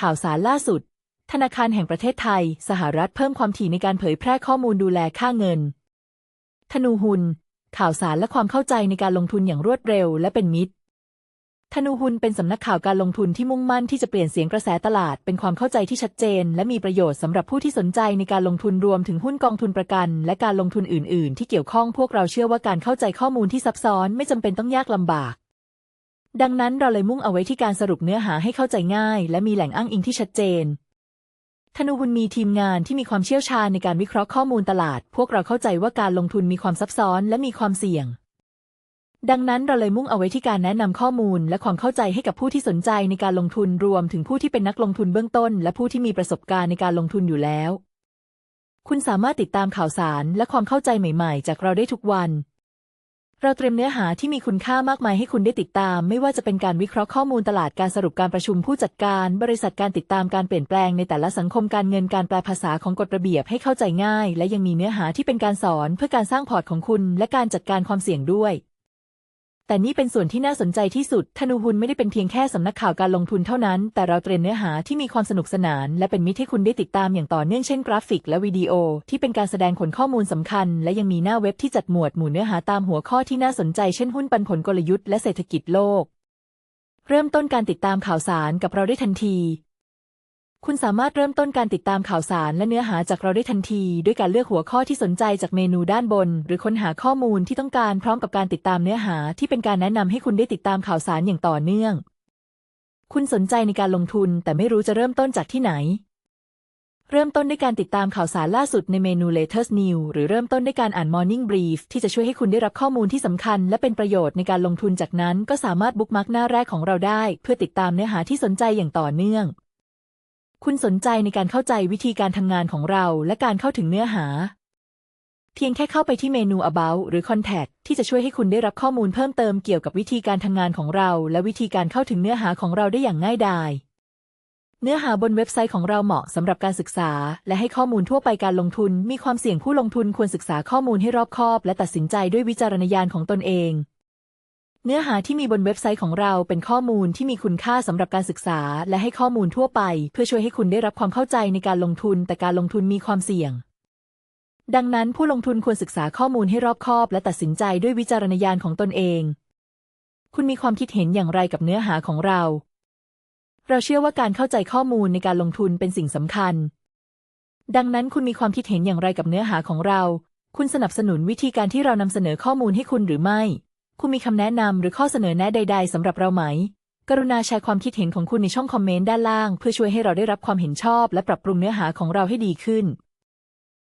ข่าวสารล่าสุด ธนาคารแห่งประเทศไทย สหรัฐเพิ่มความถี่ในการเผยแพร่ข้อมูลดูแลค่าเงิน ธนูหุนข่าวสารและความเข้าใจในการลงทุนอย่างรวดเร็วและเป็นมิตร ธนูหุนเป็นสำนักข่าวการลงทุนที่มุ่งมั่นที่จะเปลี่ยนเสียงกระแสตลาด เป็นความเข้าใจที่ชัดเจน และมีประโยชน์สำหรับผู้ที่สนใจในการลงทุนรวมถึงหุ้นกองทุนประกัน และการลงทุนอื่น ๆ ที่เกี่ยวข้องพวกเราเชื่อว่าการเข้าใจข้อมูลที่ซับซ้อนไม่จำเป็นต้องยากลำบาก ดังนั้นเราเลยมุ่งเอาไว้ที่การสรุปเนื้อหาให้เข้าใจง่าย และมีแหล่งอ้างอิงที่ชัดเจน ธนูหุนมีทีมงานที่มีความเชี่ยวชาญในการวิเคราะห์ข้อมูลตลาด พวกเราเข้าใจว่าการลงทุนมีความซับซ้อนและมีความเสี่ยง ดังนั้นเราเลยมุ่งเอาไว้ที่การแนะนำข้อมูล และความเข้าใจให้กับผู้ที่สนใจในการลงทุนรวมถึงผู้ที่เป็นนักลงทุนเบื้องต้น และผู้ที่มีประสบการณ์ในการลงทุนอยู่แล้ว คุณสามารถติดตามข่าวสารและความเข้าใจใหม่ ๆ จากเราได้ทุกวัน เราเตรียมเนื้อหาที่มีคุณค่ามากมายให้คุณได้ติดตาม ไม่ว่าจะเป็นการวิเคราะห์ข้อมูลตลาดการสรุปการประชุมผู้จัดการ บริษัทการติดตามการเปลี่ยนแปลงในแต่ละสังคมการเงินการแปลภาษาของกฎระเบียบให้เข้าใจง่าย และยังมีเนื้อหาที่เป็นการสอนเพื่อการสร้างพอร์ตของคุณ และการจัดการความเสี่ยงด้วย แต่นี่เป็นส่วนที่น่าสนใจที่สุด ธนูหุนไม่ได้เป็นเพียงแค่สำนักข่าวการลงทุนเท่านั้น แต่เราเตรียมเนื้อหาที่มีความสนุกสนาน และเป็นมิตรให้คุณได้ติดตามอย่างต่อเนื่องเช่นกราฟิกและวิดีโอ ที่เป็นการแสดงผลข้อมูลสำคัญ และยังมีหน้าเว็บที่จัดหมวดหมู่เนื้อหาตามหัวข้อที่น่าสนใจเช่นหุ้นปันผลกลยุทธ์และเศรษฐกิจโลก เริ่มต้นการติดตามข่าวสารกับเราได้ทันที คุณสามารถเริ่มต้นการติดตามข่าวสารและเนื้อหาจากเราได้ทันที ด้วยการเลือกหัวข้อที่สนใจจากเมนูด้านบน หรือค้นหาข้อมูลที่ต้องการพร้อมกับการติดตามเนื้อหาที่เป็นการแนะนำให้คุณได้ติดตามข่าวสารอย่างต่อเนื่อง คุณสนใจในการลงทุนแต่ไม่รู้จะเริ่มต้นจากที่ไหน เริ่มต้นด้วยการติดตามข่าวสารล่าสุดในเมนู Latest News หรือเริ่มต้นด้วยการอ่าน Morning Brief ที่จะช่วยให้คุณได้รับข้อมูลที่สำคัญ และเป็นประโยชน์ในการลงทุนจากนั้น ก็สามารถบุ๊กมาร์กหน้าแรกของเราได้ เพื่อติดตามเนื้อหาที่สนใจอย่างต่อเนื่อง คุณสนใจในการเข้าใจวิธีการทำงานของเราและการเข้าถึงเนื้อหา เพียงแค่เข้าไปที่เมนู About หรือ Contact ที่จะช่วยให้คุณได้รับข้อมูลเพิ่มเติมเกี่ยวกับวิธีการทำงานของเรา และวิธีการเข้าถึงเนื้อหาของเราได้อย่างง่ายดายเนื้อหาบนเว็บไซต์ของเราเหมาะสำหรับการศึกษา และให้ข้อมูลทั่วไปการลงทุน มีความเสี่ยงผู้ลงทุนควรศึกษาข้อมูลให้รอบคอบ และตัดสินใจด้วยวิจารณญาณของตนเอง เนื้อหาที่มีบนเว็บไซต์ของเราเป็นข้อมูลที่มีคุณค่าสำหรับการศึกษา และให้ข้อมูลทั่วไป เพื่อช่วยให้คุณได้รับความเข้าใจในการลงทุน แต่การลงทุนมีความเสี่ยง ดังนั้นผู้ลงทุนควรศึกษาข้อมูลให้รอบคอบ และตัดสินใจด้วยวิจารณญาณของตนเอง คุณมีความคิดเห็นอย่างไรกับเนื้อหาของเรา เราเชื่อว่าการเข้าใจข้อมูลในการลงทุนเป็นสิ่งสำคัญ ดังนั้นคุณมีความคิดเห็นอย่างไรกับเนื้อหาของเรา คุณสนับสนุนวิธีการที่เรานำเสนอข้อมูลให้คุณหรือไม่ คุณมีคำแนะนำหรือข้อเสนอแนะใด ๆสำหรับเราไหม กรุณาแชร์ความคิดเห็นของคุณในช่องคอมเมนต์ด้านล่าง เพื่อช่วยให้เราได้รับความเห็นชอบและปรับปรุงเนื้อหาของเราให้ดีขึ้น